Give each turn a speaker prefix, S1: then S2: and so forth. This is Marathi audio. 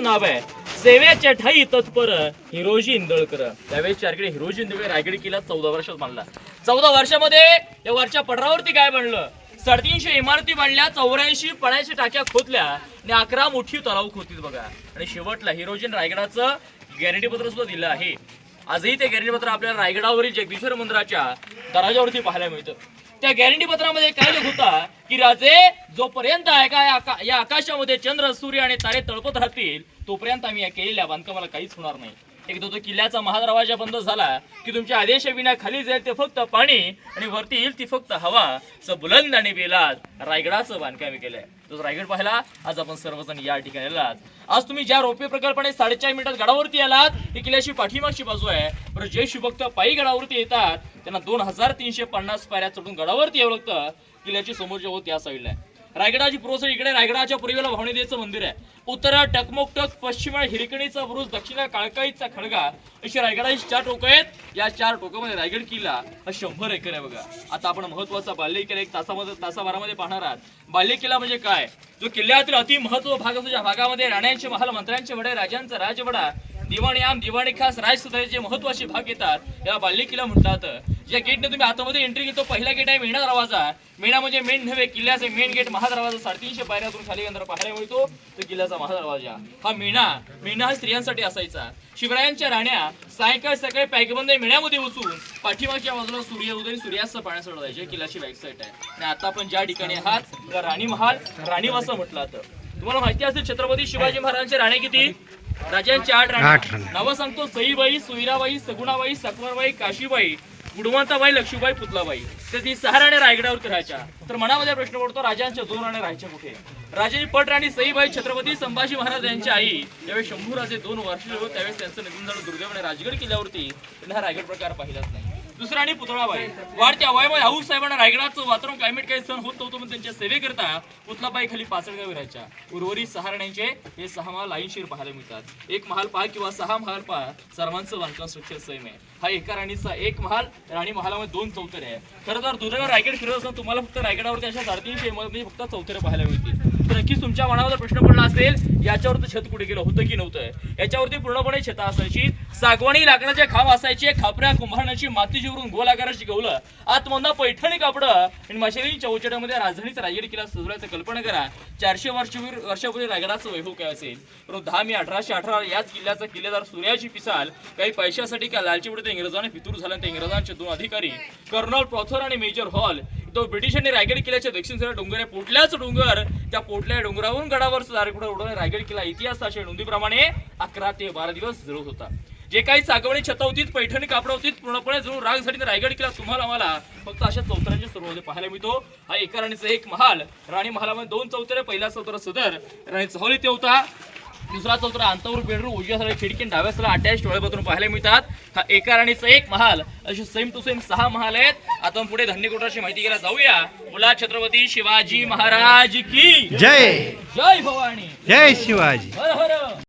S1: नाव. आहे सेवेच्या ठाई तत्पर हिरोजी इंदळकर. त्यावेळेस चारकडे हिरोजी इंदळकर रायगड किल्ला चौदा वर्षात बांधला. चौदा वर्षामध्ये या वरच्या पडरावरती काय बनलं? साडेतीनशे इमारती बांधल्या चौऱ्याऐंशी पण्याच्या टाक्या खोदल्या आणि अकरा मोठी तलाव खोदलीत बघा. आणि शेवटला हिरोजीन रायगडाचं गॅरंटी पत्र सुद्धा दिलं आहे. आजही ते गॅरंटी पत्र आपल्याला रायगडावरील जगदीश्वर मंदिराच्या दरवाजावरती पाहायला मिळतं. त्या गॅरंटी पत्रामध्ये काय लिहिलं होता की राजे जोपर्यंत आहे का आका- या आकाशामध्ये चंद्र सूर्य आणि तारे तळपत राहतील तोपर्यंत आम्ही या केलेल्या बांधकामाला काहीच होणार नाही. एकदा तो किल्ल्याचा महादरवाजा बंद झाला की तुमच्या आदेशाविना खाली जाईल ते फक्त पाणी आणि वरती येईल ती फक्त हवा. स बुलंद आणि बेलाद रायगडाचं बांधकाम केलंय. तो रायगड पाहिला आज आपण सर्वजण या ठिकाणी आलात आज तुम्ही ज्या रोपे प्रकल्पाने साडेचार मिनिटात गडावरती आलात ही किल्ल्याची पाठीमागची बाजू आहे. बरं जे शिवभक्त पायी गडावरती येतात त्यांना दोन हजार तीनशे पन्नास पायऱ्या चढून गडावरती यावं लागतं. किल्ल्याची समोरची होत या साईडला आहे. रायगडाची पूर्व इकडे रायगडाच्या पूर्वेला भावनेदेचं मंदिर आहे. उत्तर टकमोकटक पश्चिम हिरकणीचा बुरुज दक्षिणा काळकाईचा खडगा अशी रायगडाची चार टोकं आहेत. या चार टोकामध्ये रायगड किल्ला हा शंभर एकर आहे बघा. आता आपण महत्त्वाचा बाल्य किल्ला एक तासामध्ये तासाभरामध्ये पाहणार आहात. बाल्य किल्ला म्हणजे काय? जो किल्ल्यातील अति महत्त्व भाग असतो ज्या भागामध्ये राण्यांचे महाल मंत्र्यांचे वडे राजांचा राजवडा दिवाणी आम दिवाणी खास राजसुधारेचे महत्त्वाचे भाग येतात या बाल्य किल्ला म्हटलं जातं ज्या गेटने तुम्ही आतमध्ये एंट्री घेतो पहिला गेट आहे मेणा दरवाजा. मेणा म्हणजे मेन नव्हे किल्ल्याचे मेन गेट महादरवाजा साडेतीनशे पायऱ्यातून खाली अंतर पाहायला मिळतो तो किल्ल्याचा महादरवाजा हा मेणा मेणा हा स्त्रियांसाठी असायचा. शिवरायांच्या राण्या सायंकाळ सकाळी पॅकबंद मेण्यामध्ये उचून पाठीमागच्या बाजूला सूर्य उदय सूर्यास्त पाण्यासाठी जायचे किल्ल्याची बॅकसाईट आहे. आणि आता आपण ज्या ठिकाणी आहात राणी महाल राणीवासा म्हटलं जातं. तुम्हाला माहिती असेल छत्रपती शिवाजी महाराजांचे राणे किती? राजांची आठ
S2: आठ
S1: राणी.
S2: राणी.
S1: नावं सांगतो सईबाई सोयराबाई सगुणाबाई सकवरबाई काशीबाई गुणवंताबाई लक्ष्मीबाई पुतलाबाई. तर ती सहा राण्या रायगडावरती राहायच्या तर मनामध्ये प्रश्न पडतो राजांच्या दोन राण्या राहायच्या कुठे? राजाची पट राणी सईबाई छत्रपती संभाजी महाराज यांच्या आई. त्यावेळेस शंभू राजे दोन वर्षाचे होते त्यावेळेस त्यांचं निधन झालं दुर्दैव आणि राजगड किल्ल्यावरती. त्यांनी हा रायगड प्रकार पाहिलाच नाही. दुसरा आणि पुतळाबाई वाढत्या वयामध्ये हाऊस साहेबांना रायगडाचं वातावरण क्लायमेट काही सण होत नव्हतं पण त्यांच्या सेवेकरता पुतलाबाई खाली पाचडगावी राहायच्या. उर्वरित सहारण्यांचे हे सहा महाल लाईनशीर पाहायला मिळतात. एक महाल पहा किंवा सहा महाल पहा सर्वांचं बांधकाम स्ट्रक्चर सेम आहे. हा एका राणीचा एक महाल राणी महालामध्ये दोन चौथरे आहे. खरं तर दुर्दैव रायगड फिरत असताना तुम्हाला फक्त रायगडावरती अशा साडेतीनशे मध्ये फक्त चौथरे पाहायला मिळतील. तर नक्कीच तुमच्या मनावर प्रश्न पडला असेल याच्यावरती छत कुठे गेलं? होतं की नव्हतं? याच्यावरती पूर्णपणे छता असायची. सागवाणी लाकडाचे खांब असायचे खापऱ्या कुंभारणाची माती जिवरून गोल आकाराची गवलं. आतमधला पैठणी कापडं आणि मशाली चौचट्यामध्ये राजधानीचा रायगड किल्ला सजवायचं कल्पना करा. चारशे वर्षापूर्वी वर्षापूर्वी रायगडाचं वैभव काय असेल? परंतु दहा मे अठराशे अठरा याच किल्ल्याचा किल्लेदार सूर्याची पिसाल काही पैशासाठी का लालची पुढे इंग्रजांनी फितूर झाल्यानंतर इंग्रजांचे दोन अधिकारी कर्नल प्रॉथर आणि मेजर हॉल तो ब्रिटिशांनी रायगड किल्ल्याच्या दक्षिण सैनिक डोंगर आहे. पोटल्याच डोंगर त्या पोटल्या डोंगरावरून गडावर दारेकुडा उडवणे रायगड किल्ला इतिहासाच्या नोंदीप्रमाणे अकरा ते बारा दिवस जळत होता. जे काही सागवणी छता होती पैठणी कापड होती पूर्णपणे जळून राग झाली तर रायगड किल्ला तुम्हाला मला फक्त अशा चौथऱ्यांच्या सुरुवाती पाहायला मिळतो. हा एका राणीचा एक महाल. राणी महालामध्ये दोन चौथरे पहिला चौथरा सदर. राणी चहल इथे होता. दुसरा चौथरा अंतावर बेडरूम. उजव्या साईड खिडकी डाव्या साईडला अटॅच टोळे बाथरूम पाहायला मिळतात. हा एका राणीचा एक महाल. असे सेम टू सेम सहा महाल आहेत. आता पुढे धन्यकोटाची माहिती घ्यायला जाऊया. बोला छत्रपती शिवाजी महाराज की
S2: जय.
S1: जय भवानी.
S2: जय शिवाजी.
S1: हर हर.